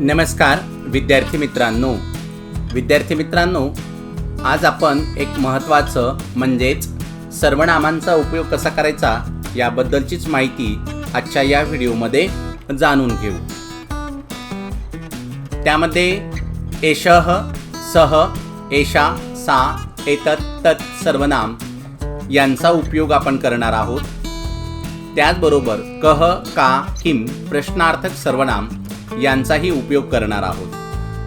नमस्कार विद्यार्थी मित्रांनो. विद्यार्थी मित्रांनो आज आपण एक महत्त्वाचं म्हणजेच सर्वनामांचा उपयोग कसा करायचा याबद्दलचीच माहिती आजच्या या व्हिडिओमध्ये जाणून घेऊ. त्यामध्ये एषः सह एषा सा एतत् तत् सर्वनाम यांचा उपयोग आपण करणार आहोत. त्याचबरोबर कह का किम प्रश्नार्थक सर्वनाम यांचाही उपयोग करणार आहोत.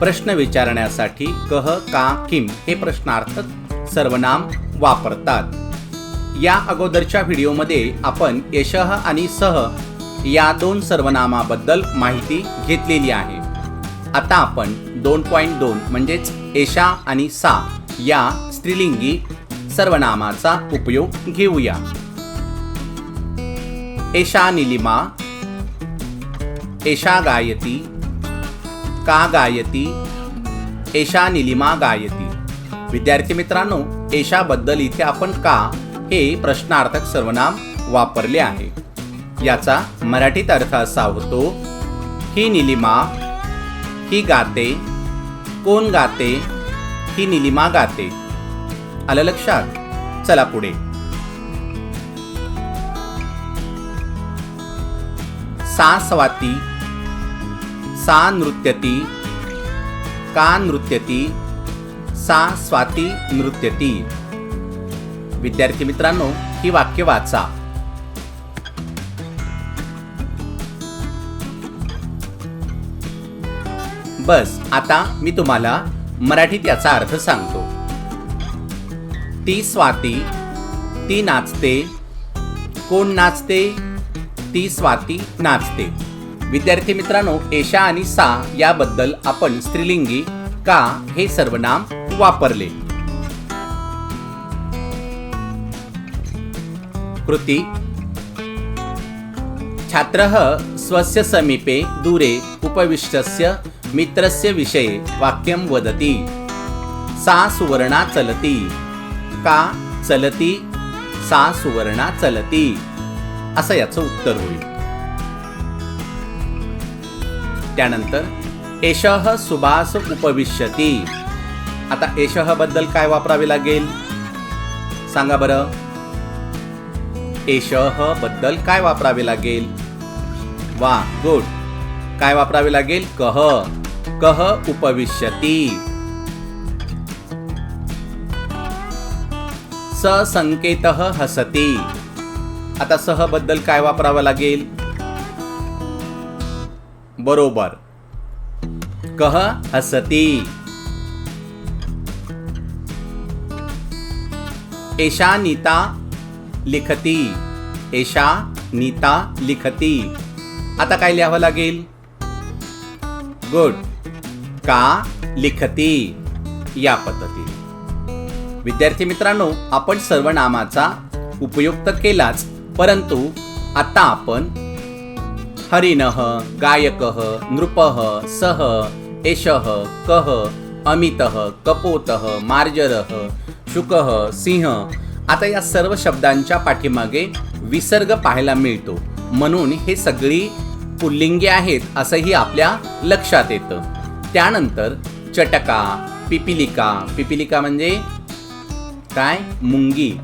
प्रश्न विचारण्यासाठी कह का किम हे प्रश्नार्थक सर्वनाम वापरतात. या अगोदरच्या व्हिडिओमध्ये आपण यशह आणि सह या दोन सर्वनामाबद्दल माहिती घेतलेली आहे. आता आपण दोन पॉईंट दोन म्हणजेच एशा आणि सा या स्त्रीलिंगी सर्वनामाचा उपयोग घेऊया. एषा निलिमा एषा गायती। का गायती? एषा निलिमा गायती। विद्यार्थी मित्रांनो एषाबद्दल इथे आपण का हे प्रश्नार्थक सर्वनाम वापरले आहे? याचा मराठीत अर्थ असा होतो ही निलिमा ही गाते कोण गाते ही निलिमा गाते. आलं लक्षात? चला पुढे. सासवाती सा नृत्यती का नृत्यती सा स्वाती नृत्यती. विद्यार्थी मित्रांनो ही वाक्य वाचा. बस आता मी तुम्हाला मराठीत याचा अर्थ सांगतो. ती स्वाती ती नाचते. कोण नाचते? ती स्वाती नाचते. विद्यार्थी मित्रांनो एशा आणि सा याबद्दल आपण स्त्रीलिंगी का हे सर्वनाम वापरले? कृती. छात्रः स्वस्य समीपे दूरे उपविष्टस्य मित्रस्य विषये वाक्यं वदति। सा सुवर्णा चलति। का चलती? सा सुवर्णा चलती। असं याचं उत्तर होईल. त्यानंतर एषः सुभाष उपविश्यती. आता एषः बद्दल काय वापरावे लागेल? सांगा बरं. एषः बद्दल काय वापरावे लागेल? वा गुड. काय वापरावे लागेल? कह कह उपविश्यती. स संकेत हसती. आता सहबद्दल काय वापरावं लागेल? बरोबर. कह हसती. एषा नीता लिखती. एषा नीता लिखती. आता काय लिहावं लागेल? गुड. का लिखती? या पद्धतीने. विद्यार्थी मित्रांनो आपण सर्वनामाचा उपयोग तर केलाच परंतु आता आपण हरिणः गायकः नृपः सह एषः कः अमितः कपोतः मार्जरः शुकः सिंह. आता या सर्व शब्दांच्या पाठीमागे विसर्ग पाहायला मिळतो. म्हणून हे सगळी पुल्लिंगे आहेत असंही आपल्या लक्षात येतं. त्यानंतर चटका पिपिलिका. पिपिलिका म्हणजे काय? मुंगी.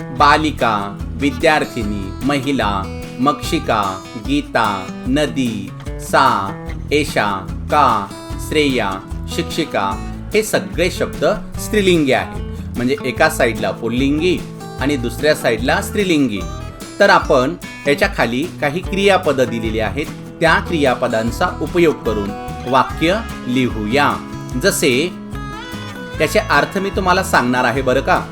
बालिका विद्यार्थिनी महिला. मक्षिका गीता नदी सा एशा का श्रेया शिक्षिका हे सगळे शब्द स्त्रीलिंगी आहेत. म्हणजे एका साईडला पुल्लिंगी आणि दुसऱ्या साईडला स्त्रीलिंगी. तर आपण याच्या खाली काही क्रियापदं दिलेली आहेत. त्या क्रियापदांचा उपयोग करून वाक्य लिहूया. जसे त्याचे अर्थ मी तुम्हाला सांगणार आहे बरं का?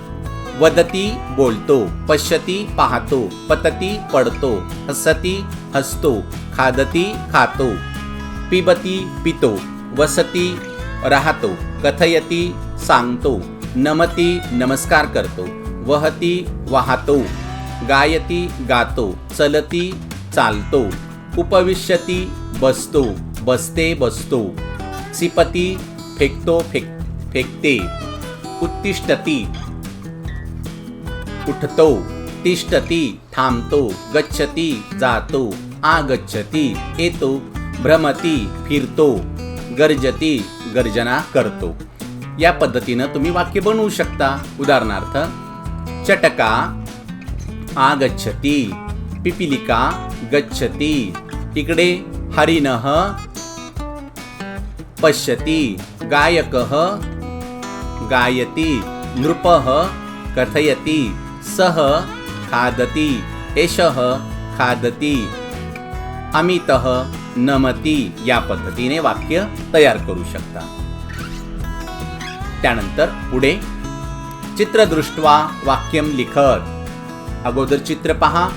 वदती बोलतो पश्यती पाहतो पतती पडतो हसती हसतो खादती खातो पिबती पितो वसती राहतो कथयती सांगतो नमती नमस्कार करतो वहती वाहतो गायती गातो चलती चालतो उपविश्यती बसतो बसते बसतो सिपती फेकतो फेक फेकते उत्तिष्ठती उठतो तिष्ठती थांबतो गच्छती जातो आगच्छती येतो भ्रमती फिरतो गर्जती गर्जना करतो. या पद्धतीनं तुम्ही वाक्य बनवू शकता. उदाहरणार्थ चटका आगच्छती पिपिलिका गच्छती इकडे हरिणः पश्यति गायकः गायति नृपः कथयति सह खादति एषः खादति। अमितः नमती या पद्धतीने वाक्य तयार करू शकता। त्यानंतर पुढे चित्रदृष्ट्वा वाक्यम लिखत। अगोदर चित्र पहा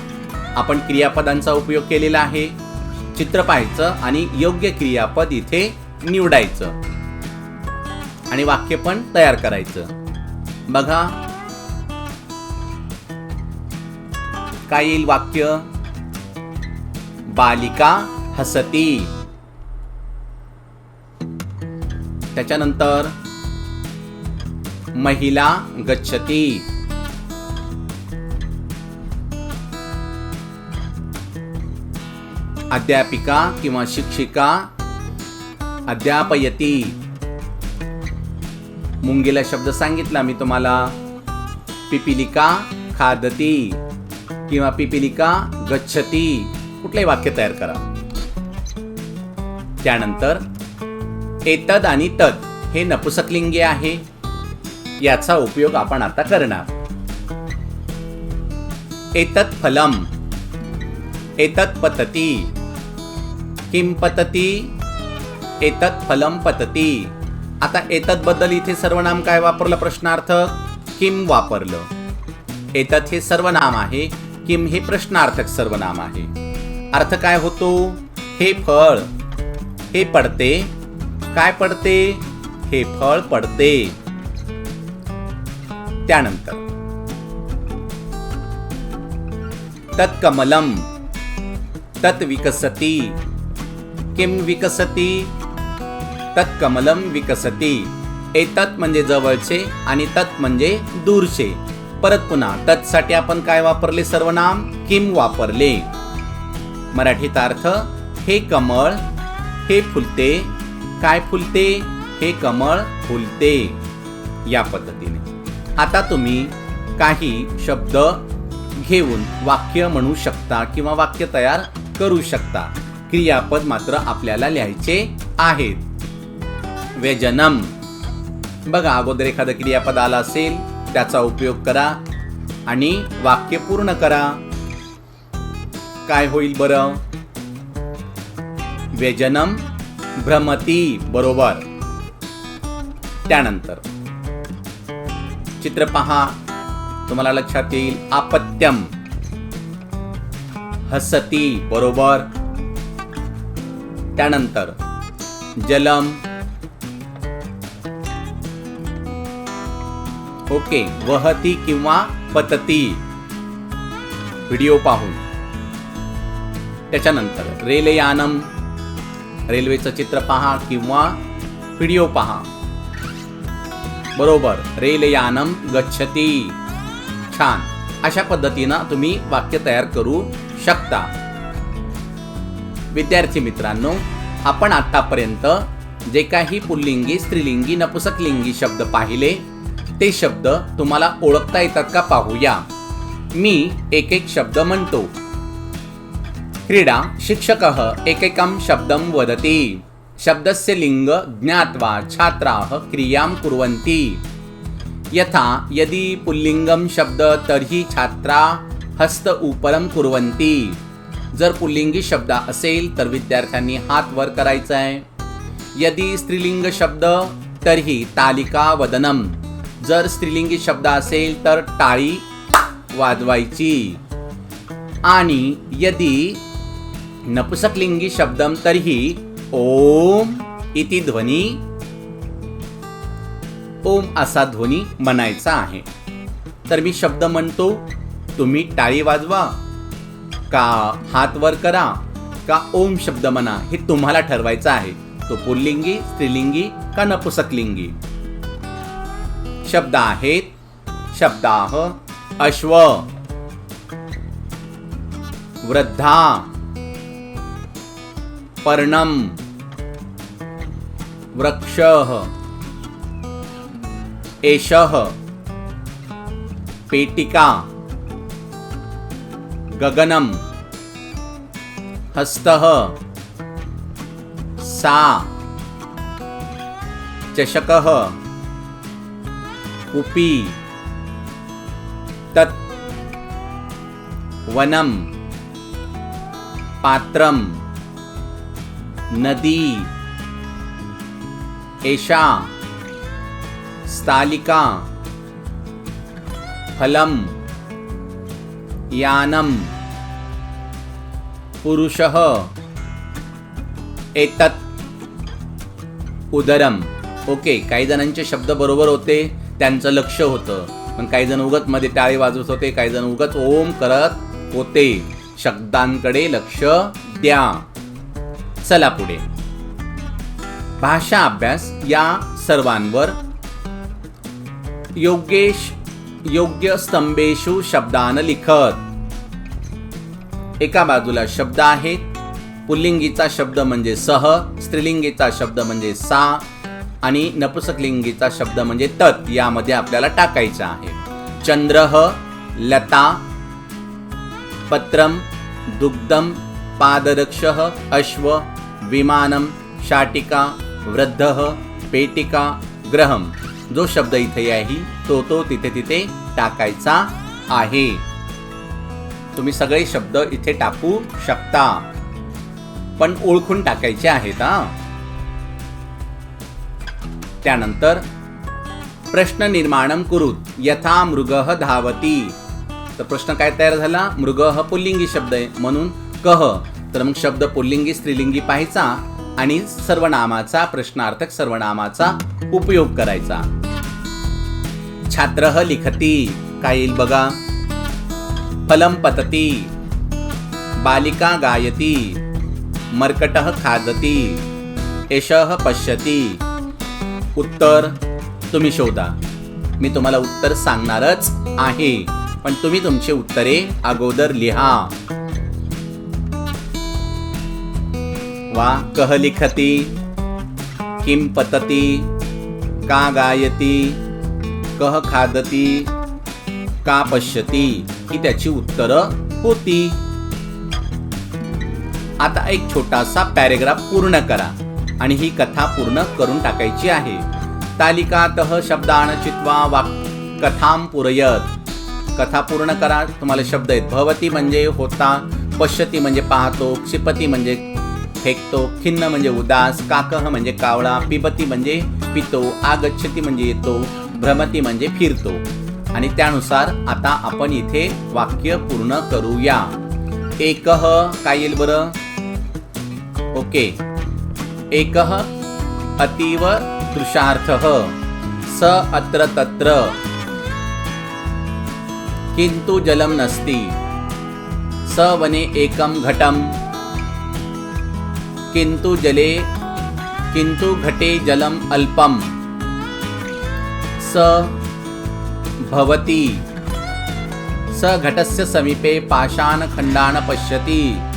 आपण क्रियापदांचा उपयोग केलेला आहे। चित्र पाहायचं आणि योग्य क्रियापद इथे निवडायचं आणि वाक्य पण तयार करायचं। बघा काय येईल वाक्य बालिका हसती. त्याच्यानंतर महिला गच्छती अध्यापिका किंवा शिक्षिका अध्यापयती. मुंगीला शब्द सांगितला मी तुम्हाला. पिपिलिका खादती. किंवा पिपिलिका गच्छती कुठलंही वाक्य तयार करा. त्यानंतर एतद आणि तद हे नपुसकलिंगी आहे. याचा उपयोग आपण आता करणार. एतत् फलम एतत् पतती. किम पतती? एतत् फलम पतती. आता एतत् बद्दल इथे सर्वनाम काय वापरलं प्रश्नार्थ? किम वापरलं? एतत् हे सर्वनाम आहे. किम हे प्रश्नार्थक सर्वनाम आहे. अर्थ काय होतो? हे फळ हे पडते. काय पडते? हे फळ पडते. त्यानंतर. तत्कमलम तत् विकसती किम विकसती? तत्कमलम विकसती. एतत म्हणजे जवळचे आणि तत् म्हणजे दूरचे. परत पुन्हा. तत्साठी आपण काय वापरले? सर्वनाम किम वापरले. मराठीत अर्थ हे कमळ हे फुलते. काय फुलते? हे कमळ फुलते. या पद्धतीने. आता तुम्ही काही शब्द घेऊन वाक्य म्हणू शकता किंवा वाक्य तयार करू शकता. क्रियापद मात्र आपल्याला लिहायचे आहेत. व्यजनम. बघा अगोदर एखादं क्रियापद आलं असेल त्याचा उपयोग करा आणि वाक्य पूर्ण करा. काय होईल बरं? व्यजनम भ्रमती बरोबर. त्यानंतर चित्र पहा. तुम्हाला लक्षात येईल आपत्यम. हसती बरोबर. त्यानंतर जलम ओके वहती किंवा पतती. व्हिडिओ पाहून. त्याच्यानंतर रेलयानम रेल्वेचं चित्र पहा किंवा व्हिडिओ पहा. बरोबर रेलयानम गच्छती. छान. अशा पद्धतीनं तुम्ही वाक्य तयार करू शकता. विद्यार्थी मित्रांनो आपण आतापर्यंत जे काही पुल्लिंगी स्त्रीलिंगी नपुसकलिंगी शब्द पाहिले ते शब्द तुम्हाला ओळखता येतात का पाहूया. मी एक एक शब्द म्हणतो. क्रीडा शिक्षकः एकैकं शब्दं वदति. शब्दस्य लिङ्ग ज्ञात्वा छात्राः क्रियां कुर्वन्ति. यथा यदि पुल्लिङ्गं शब्द तर्हि छात्रा हस्त उपरम कुर्वन्ति. जर पुल्लिंगी शब्द असेल तर विद्यार्थ्यांनी हात वर करायचा आहे यदि स्त्रीलिंग शब्द तर्हि तालिका वदनम. जर स्त्रीलिंगी शब्द असेल तर टाळी वाजवायची. आणि यदि नपुसकलिंगी शब्दम तरीही ओम इति ध्वनी ओम असा ध्वनी म्हणायचा आहे. तर मी शब्द म्हणतो तुम्ही टाळी वाजवा का हात वर करा का ओम शब्द म्हणा हे तुम्हाला ठरवायचं आहे. तो पुल्लिंगी स्त्रीलिंगी का नपुसकलिंगी? शब्द आहेत शब्दाह अश्व। वृद्धा। पर्णम। वृक्ष। एष। पेटिका। गगनम। हस्त। सा। चषक। उपी। तत्। वनम। पात्रम। नदी। एषा। स्थालिका। फलं यानं पुरुषः। एतत्। उदरम। ओके काही जणांचे शब्द बरोबर होते. त्यांचं लक्ष होतं. पण काही जण उगत मध्ये टाळी वाजवत होते काही जण उगत ओम करत होते. शब्दांकडे लक्ष द्या. चला पुढे. भाषा अभ्यास या सर्वांवर योगेश योग्य स्तंभेषु शब्दान लिखत. एका बाजूला शब्द आहेत. पुल्लिंगीचा शब्द म्हणजे सह स्त्रीलिंगीचा शब्द म्हणजे सा आणि नपुसकलिंगीचा शब्द म्हणजे तत् यामध्ये आपल्याला टाकायचा आहे. चंद्रह लता पत्रम दुग्धम पादरक्ष अश्व विमानम शाटिका वृद्ध पेटिका ग्रहम. जो शब्द इथे आहे तो तो तिथे तिथे टाकायचा आहे. तुम्ही सगळे शब्द इथे टाकू शकता. पण ओळखून टाकायचे आहेत हा? त्यानंतर प्रश्न निर्माण कुरुत यथा मृग धावती. तर प्रश्न काय तयार झाला? मृग पुल्लिंगी शब्द आहे. म्हणून कह तर मग शब्द पुल्लिंगी स्त्रीलिंगी पाहायचा आणि सर्वनामाचा प्रश्नार्थक सर्वनामाचा उपयोग करायचा. छात्र लिखती. काय येईल बघा? फलम पतती. बालिका गायती. मर्कट खादती. एष पश्यती. उत्तर तुम्ही शोधा. मी तुम्हाला उत्तर सांगणारच आहे. पण तुम्ही तुमचे उत्तरे अगोदर लिहा. वा कह लिखती किम पतती का गायती कह खादती का पश्यती ही त्याची उत्तरं होती. आता एक छोटासा पॅरेग्राफ पूर्ण करा. आणि ही कथा पूर्ण करून टाकायची आहे. तालिकातः शब्दान चित्वा वाक कथाम पुरयत. कथा पूर्ण करा तुम्हाला शब्द आहेत. भवती म्हणजे होता पश्यती म्हणजे पाहतो क्षिपती म्हणजे फेकतो खिन्न म्हणजे उदास काकह म्हणजे कावळा पिबती म्हणजे पितो आगच्छती म्हणजे येतो भ्रमती म्हणजे फिरतो. आणि त्यानुसार आता आपण इथे वाक्य पूर्ण करूया. एकह काय येईल बरं? ओके. एकः अतीव तृषार्थः। स अत्र तत्र। किंतु जलम नास्ति। स वने एकं घटम। किंतु जले किंतु घटे जलम अल्पम। स भवति। स घटस्य समीपे पाषाणखण्डान् पश्यति।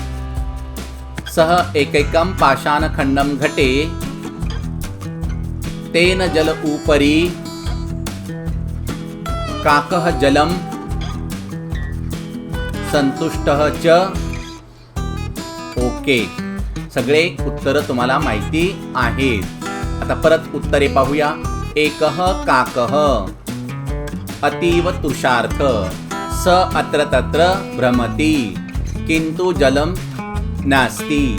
सह एकैकं पाषाणखण्डं घटे। तेन जल उपरि काकः जलं संतुष्टः च। ओके सगळे उत्तरं तुम्हाला माहिती आहेत। आता परत उत्तरे पाहूया। एकः काकः अतीव तुषार्थ स अत्र तत्र भ्रमति। किंतु जलं नास्ति।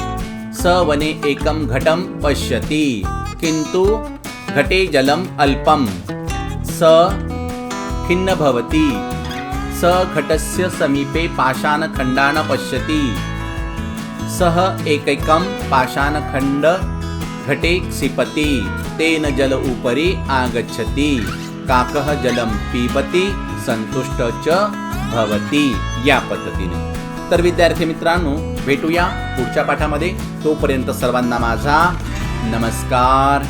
स वने एकं घटं पश्यति किन्तु घटे जलम् अल्पं स खिन्न भवति स घटस्य समीपे पाषाणखण्डान् पश्यति। सः एकैकं पाषाणखण्ड घटे क्षिपति। तेन जल उपरि आगच्छति। काकः जलं पिबति संतुष्ट च भवति। या पद्धतीने। तर विद्यार्थी मित्रांनो भेटूया पुढच्या पाठामध्ये. तोपर्यंत सर्वांना माझा नमस्कार.